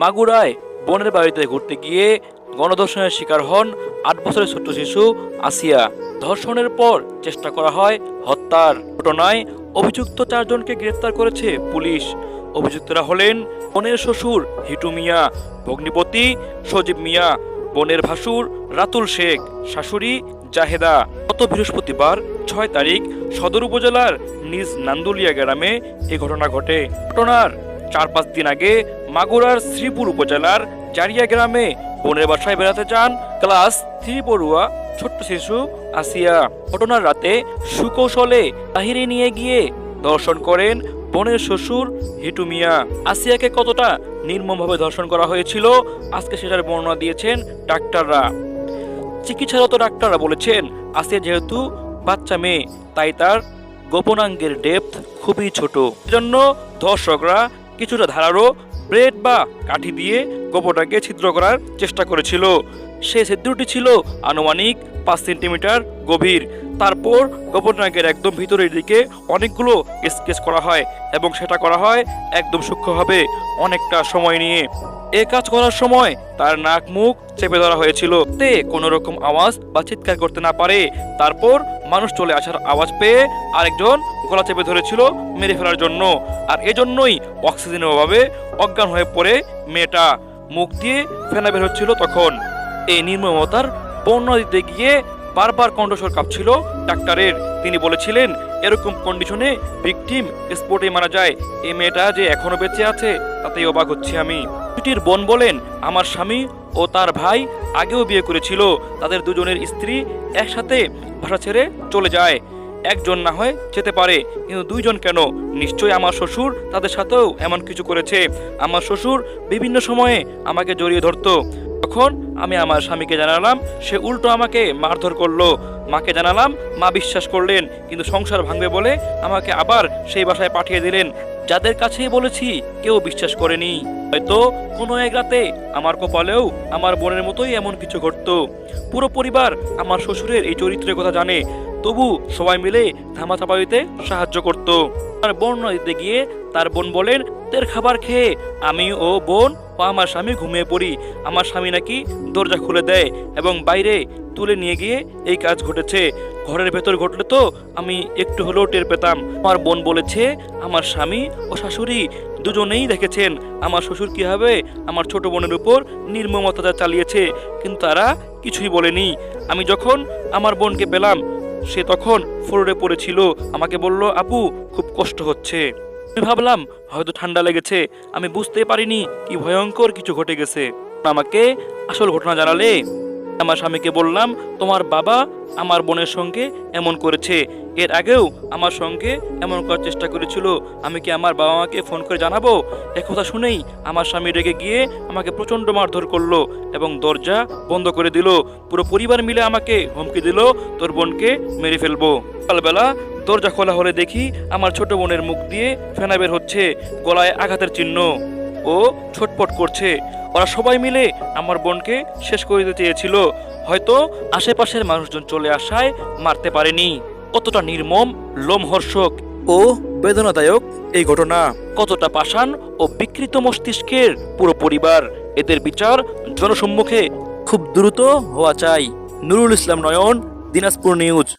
মাগুরায় বোনের বাড়িতে ঘুরতে গিয়ে গণধর্ষণের শিকার হন আট বছরের ছোট্ট শিশু আসিয়া। ধর্ষণের পর চেষ্টা করা হয় হত্যার। ঘটনায় অভিযুক্ত চারজনকে গ্রেফতার করেছে পুলিশ। অভিযুক্তরা হলেন বোনের শ্বশুর হিটু মিয়া, ভগ্নিপতি সজীব মিয়া, বোনের ভাসুর রাতুল শেখ, শাশুড়ি জাহেদা। গত বৃহস্পতিবার ছয় তারিখ সদর উপজেলার নিজ নান্দুলিয়া গ্রামে এ ঘটনা ঘটে। ঘটনার চার পাঁচ দিন আগে মাগুরার শ্রীপুর উপজেলার জারিয়া গ্রামে বোনের বাসায় বেড়াতে যান ক্লাস থ্রি পড়ুয়া ছোট্ট শিশু আসিয়া। ঘটনার রাতে সুকৌশলে বাহিরে নিয়ে গিয়ে দর্শন করেন বোনের শ্বশুর হিটু মিয়া। আসিয়াকে কতটা নির্মমভাবে ধর্ষণ করা হয়েছিল, আজকে সেটার বর্ণনা দিয়েছেন ডাক্তাররা। চিকিৎসারত ডাক্তাররা বলেছেন আসিয়া যেহেতু বাচ্চা মেয়ে, তাই তার গোপনাঙ্গের ডেপথ খুবই ছোট। এজন্য দর্শকরা কিছুটা ধারারও ব্রেড বা কাঠি দিয়ে গোপটাকে ছিদ্র করার চেষ্টা করেছিল। সে ছিদ্রটি ছিল আনুমানিক পাঁচ সেন্টিমিটার গভীর। তারপর গোপনাঙ্গের একদম ভিতরের দিকে অনেকগুলো স্কেচ করা হয় এবং সেটা করা হয় একদম সূক্ষ্মভাবে অনেকটা সময় নিয়ে। এ কাজ করার সময় তার নাক মুখ চেপে ধরা হয়েছিল। তে কোনো রকম আওয়াজ বা চিৎকার করতে না পারে। তারপর মানুষ চলে আসার আওয়াজ পেয়ে আরেকজন গলা চেপে ধরেছিল মেরে ফেলার জন্য। আর এজন্যই অক্সিজেনের অভাবে অজ্ঞান হয়ে পড়ে মেয়েটা। মুখ দিয়ে ফেনা বের হচ্ছিল তখন। এই নির্মমতার বর্ণনা দিতে গিয়ে বারবার কণ্ঠস্বর কাঁপছিল। ডাক্তারের তিনি বলেছিলেন, এরকম কন্ডিশনে ভিকটিম স্পোর্টে মারা যায়। এই মেয়েটা যে এখনও বেঁচে আছে, তাতেই অবাক হচ্ছি আমি। দুটির বোন বলেন, আমার স্বামী ও তার ভাই আগেও বিয়ে করেছিল। তাদের দুজনের স্ত্রী একসাথে ভাষা ছেড়ে চলে যায়। একজন না হয় যেতে পারে, কিন্তু দুইজন কেন? নিশ্চয়ই আমার শ্বশুর তাদের সাথেও এমন কিছু করেছে। আমার শ্বশুর বিভিন্ন সময়ে আমাকে জড়িয়ে ধরতো। তখন আমি আমার স্বামীকে জানালাম, সে উল্টো আমাকে মারধর করল। মাকে জানালাম, মা বিশ্বাস করলেন, কিন্তু সংসার ভাঙবে বলে আমাকে আবার সেই বাসায় পাঠিয়ে দিলেন। যাদের কাছেই বলেছি, কেউ বিশ্বাস করেনি। হয়তো কোনো এক রাতে আমার কপালেও আমার বোনের মতোই এমন কিছু ঘটতো। পুরো পরিবার আমার শ্বশুরের এই চরিত্রের কথা জানে, তবু সবাই মিলে ধামাচাপা দিতে সাহায্য করত। তার বোন নদীতে গিয়ে তার বোন বলেন, তের খাবার খেয়ে আমি ও বোন ও আমার স্বামী ঘুমিয়ে পড়ি। আমার স্বামী নাকি দরজা খুলে দেয় এবং বাইরে তুলে নিয়ে গিয়ে এই কাজ ঘটেছে। ঘরের ভেতর ঘটলে তো আমি একটু হলেও টের পেতাম। আমার বোন বলেছে, আমার স্বামী ও শাশুড়ি দুজনেই দেখেছেন আমার শ্বশুর কীভাবে আমার ছোট বোনের উপর নির্মম অত্যাচার চালিয়েছে। কিন্তু তারা কিছুই বলেনি। আমি যখন আমার বোনকে পেলাম সে তখন ফোরে পড়েছিল। আমাকে বলল, আপু, খুব কষ্ট হচ্ছে। আমি ভাবলাম, হয়তো ঠান্ডা লেগেছে। আমি বুঝতে পারিনি কি ভয়ঙ্কর কিছু ঘটে গেছে। আমাকে আসল ঘটনা জানালে আমার স্বামীকে বললাম, তোমার বাবা আমার বোনের সঙ্গে এমন করেছে। এর আগেও আমার সঙ্গে এমন করার চেষ্টা করেছিল। আমি কি আমার বাবা মাকে ফোন করে জানাব? একথা শুনেই আমার স্বামী রেগে গিয়ে আমাকে প্রচণ্ড মারধর করল এবং দরজা বন্ধ করে দিল। পুরো পরিবার মিলে আমাকে হুমকি দিল, তোর বোনকে মেরে ফেলব। সকালবেলা দরজা খোলা হলে দেখি আমার ছোট বোনের মুখ দিয়ে ফেনা বের হচ্ছে, গলায় আঘাতের চিহ্ন। ও ছটপট করছে। ওরা সবাই মিলে আমার বোনকে শেষ করে দিতে চেয়েছিল। হয়তো আশেপাশের মানুষজন চলে আসায় মারতে পারেনি। কতটা নির্মম লোমহর্ষক। ও বেদনাদায়ক এই ঘটনা। কতটা পাষাণ ও বিকৃত মস্তিষ্কের পুরো পরিবার। এদের বিচার জনসম্মুখে খুব দ্রুত হওয়া চাই। নুরুল ইসলাম নয়ন দিনাজপুর নিউজ।